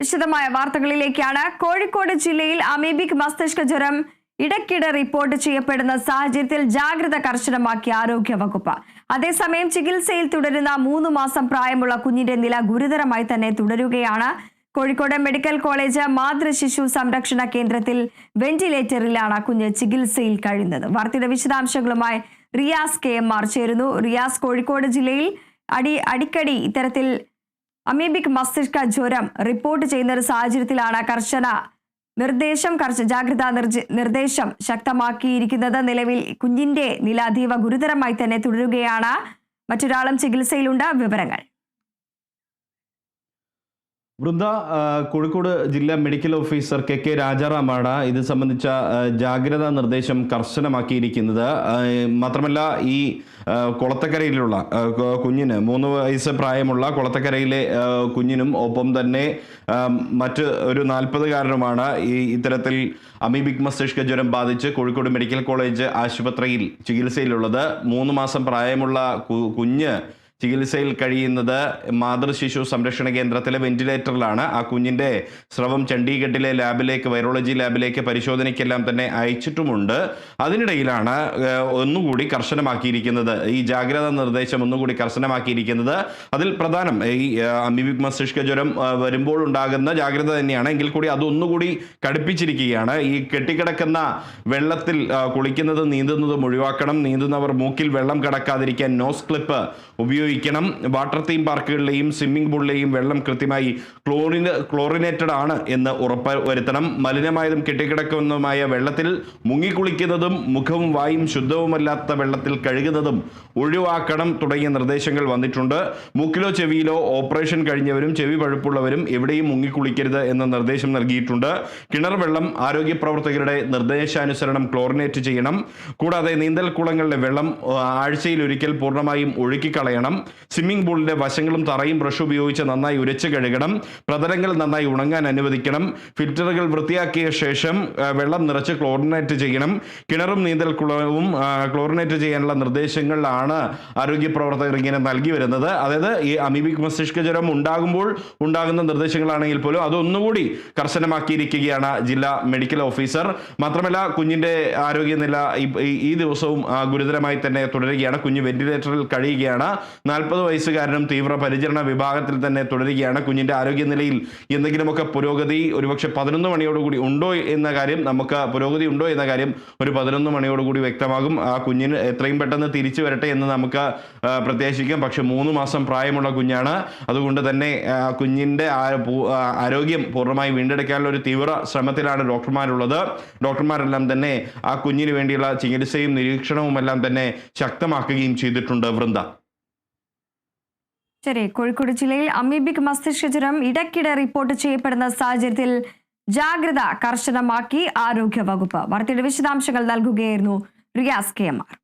വിശദമായ വാർത്തകളിലേക്കാണ് കോഴിക്കോട് ജില്ലയിൽ അമീബിക് മസ്തിഷ്ക ജ്വരം ഇടയ്ക്കിടെ റിപ്പോർട്ട് ചെയ്യപ്പെടുന്ന സാഹചര്യത്തിൽ ജാഗ്രത കർശനമാക്കി ആരോഗ്യ വകുപ്പ് അതേസമയം ചികിത്സയിൽ തുടരുന്ന മൂന്ന് മാസം പ്രായമുള്ള കുഞ്ഞിന്റെ നില ഗുരുതരമായി തന്നെ തുടരുകയാണ്. കോഴിക്കോട് മെഡിക്കൽ കോളേജ് മാതൃശിശു സംരക്ഷണ കേന്ദ്രത്തിൽ വെന്റിലേറ്ററിലാണ് കുഞ്ഞ് ചികിത്സയിൽ കഴിയുന്നത്. വാർത്തയുടെ വിശദാംശങ്ങളുമായി റിയാസ് കെ എം ആർ ചേരുന്നു. റിയാസ് കോഴിക്കോട് ജില്ലയിൽ അടി അടിക്കടി ഇത്തരത്തിൽ അമീബിക് മസ്തിഷ്ക ജ്വരം റിപ്പോർട്ട് ചെയ്യുന്ന ഒരു സാഹചര്യത്തിലാണ് കർശന നിർദ്ദേശം കർശന ജാഗ്രതാ നിർദ്ദേശം ശക്തമാക്കിയിരിക്കുന്നത്. നിലവിൽ കുഞ്ഞിന്റെ നില അതീവ ഗുരുതരമായി തന്നെ തുടരുകയാണ്. മറ്റൊരാളും ചികിത്സയിലുണ്ട്. വിവരങ്ങൾ. വൃന്ദ കോഴിക്കോട് ജില്ലാ മെഡിക്കൽ ഓഫീസർ കെ കെ രാജാറാമാണ് ഇത് സംബന്ധിച്ച ജാഗ്രതാ നിർദ്ദേശം കർശനമാക്കിയിരിക്കുന്നത്. മാത്രമല്ല ഈ കുളത്തക്കരയിലുള്ള കുഞ്ഞിന് മൂന്ന് വയസ്സ് പ്രായമുള്ള കുളത്തക്കരയിലെ കുഞ്ഞിനും ഒപ്പം തന്നെ മറ്റ് ഒരു നാൽപ്പതുകാരനുമാണ് ഈ ഇത്തരത്തിൽ അമീബിക് മസ്തിഷ്ക ജ്വരം ബാധിച്ച് കോഴിക്കോട് മെഡിക്കൽ കോളേജ് ആശുപത്രിയിൽ ചികിത്സയിലുള്ളത്. മൂന്ന് മാസം പ്രായമുള്ള കുഞ്ഞ് ചികിത്സയിൽ കഴിയുന്നത് മാതൃശിശു സംരക്ഷണ കേന്ദ്രത്തിലെ വെന്റിലേറ്ററിലാണ്. ആ കുഞ്ഞിന്റെ സ്രവം ചണ്ഡീഗഡിലെ ലാബിലേക്ക് വൈറോളജി ലാബിലേക്ക് പരിശോധനയ്ക്കെല്ലാം തന്നെ അയച്ചിട്ടുമുണ്ട്. അതിനിടയിലാണ് ഒന്നുകൂടി കർശനമാക്കിയിരിക്കുന്നത്. ഈ ജാഗ്രതാ നിർദ്ദേശം ഒന്നുകൂടി കർശനമാക്കിയിരിക്കുന്നത്. അതിൽ പ്രധാനം ഈ അമിബിക് മസ്തിഷ്ക ജ്വരം വരുമ്പോൾ ഉണ്ടാകുന്ന ജാഗ്രത തന്നെയാണ്. എങ്കിൽ കൂടി അത് ഒന്നുകൂടി കടുപ്പിച്ചിരിക്കുകയാണ്. ഈ കെട്ടിക്കിടക്കുന്ന വെള്ളത്തിൽ കുളിക്കുന്നത് നീന്തുന്നതും ഒഴിവാക്കണം നീന്തുന്നവർ മൂക്കിൽ വെള്ളം കടക്കാതിരിക്കാൻ നോസ് ക്ലിപ്പ് ഉപയോഗിക്കണം. വാട്ടർ തീം പാർക്കുകളിലെയും സ്വിമ്മിംഗ് പൂളിലെയും വെള്ളം കൃത്യമായി ക്ലോറിന് ക്ലോറിനേറ്റഡ് ആണ് എന്ന് ഉറപ്പ് വരുത്തണം. മലിനമായതും കെട്ടിക്കിടക്കുന്നതുമായ വെള്ളത്തിൽ മുങ്ങിക്കുളിക്കുന്നതും മുഖവും വായും ശുദ്ധവുമല്ലാത്ത വെള്ളത്തിൽ കഴുകുന്നതും ഒഴിവാക്കണം തുടങ്ങിയ നിർദ്ദേശങ്ങൾ വന്നിട്ടുണ്ട്. മൂക്കിലോ ചെവിയിലോ ഓപ്പറേഷൻ കഴിഞ്ഞവരും ചെവി പഴുപ്പുള്ളവരും എവിടെയും മുങ്ങിക്കുളിക്കരുത് എന്ന നിർദ്ദേശം നൽകിയിട്ടുണ്ട്. കിണർ വെള്ളം ആരോഗ്യ പ്രവർത്തകരുടെ നിർദ്ദേശാനുസരണം ക്ലോറിനേറ്റ് ചെയ്യണം. കൂടാതെ നീന്തൽ കുളങ്ങളിലെ വെള്ളം ആഴ്ചയിൽ ഒരിക്കൽ പൂർണമായും ഒഴുക്കിക്കളയണം. സ്വിമ്മിംഗ് പൂളിന്റെ വശങ്ങളും തറയും ബ്രഷ് ഉപയോഗിച്ച് നന്നായി ഉരച്ച് കഴുകണം. പ്രതലങ്ങൾ നന്നായി ഉണങ്ങാൻ അനുവദിക്കണം. ഫിൽറ്ററുകൾ വൃത്തിയാക്കിയ ശേഷം വെള്ളം നിറച്ച് ക്ലോറിനേറ്റ് ചെയ്യണം. കിണറും നീന്തൽ കുളവും ക്ലോറിനേറ്റ് ചെയ്യാനുള്ള നിർദ്ദേശങ്ങളിലാണ് ആരോഗ്യ പ്രവർത്തകർ ഇങ്ങനെ നൽകി വരുന്നത്. അതായത് ഈ അമീബിക് മസ്തിഷ്ക ജ്വരം ഉണ്ടാകുമ്പോൾ ഉണ്ടാകുന്ന നിർദ്ദേശങ്ങളാണെങ്കിൽ പോലും അതൊന്നുകൂടി കർശനമാക്കിയിരിക്കുകയാണ് ജില്ലാ മെഡിക്കൽ ഓഫീസർ. മാത്രമല്ല കുഞ്ഞിന്റെ ആരോഗ്യനില ഈ- ദിവസവും ഗുരുതരമായി തന്നെ തുടരുകയാണ്. കുഞ്ഞ് വെന്റിലേറ്ററിൽ കഴിയുകയാണ്. നാൽപ്പത് വയസ്സുകാരനും തീവ്ര പരിചരണ വിഭാഗത്തിൽ തന്നെ തുടരുകയാണ്. കുഞ്ഞിന്റെ ആരോഗ്യനിലയിൽ എന്തെങ്കിലുമൊക്കെ പുരോഗതി ഒരുപക്ഷെ പതിനൊന്ന് മണിയോടുകൂടി ഉണ്ടോ എന്ന കാര്യം നമുക്ക് പുരോഗതി ഉണ്ടോ എന്ന കാര്യം ഒരു പതിനൊന്ന് മണിയോടുകൂടി വ്യക്തമാകും. ആ കുഞ്ഞിന് എത്രയും പെട്ടെന്ന് തിരിച്ചു വരട്ടെ എന്ന് നമുക്ക് പ്രത്യാശിക്കാം. പക്ഷെ മൂന്ന് മാസം പ്രായമുള്ള കുഞ്ഞാണ്. അതുകൊണ്ട് തന്നെ ആ, ആരോഗ്യം പൂർണമായി വീണ്ടെടുക്കാനുള്ള ഒരു തീവ്ര ശ്രമത്തിലാണ് ഡോക്ടർമാരുള്ളത്. ഡോക്ടർമാരെല്ലാം തന്നെ ആ കുഞ്ഞിന് വേണ്ടിയുള്ള ചികിത്സയും നിരീക്ഷണവും എല്ലാം തന്നെ ശക്തമാക്കുകയും ചെയ്തിട്ടുണ്ട് വൃന്ദ. ശരി കോഴിക്കോട് ജില്ലയിൽ അമീബിക് മസ്തിഷ്ക ജ്വരം ഇടയ്ക്കിടെ റിപ്പോർട്ട് ചെയ്യപ്പെടുന്ന സാഹചര്യത്തിൽ ജാഗ്രത കർശനമാക്കി ആരോഗ്യ വകുപ്പ് വാർത്തയുടെ വിശദാംശങ്ങൾ നൽകുകയായിരുന്നു റിയാസ് കെ എം ആർ.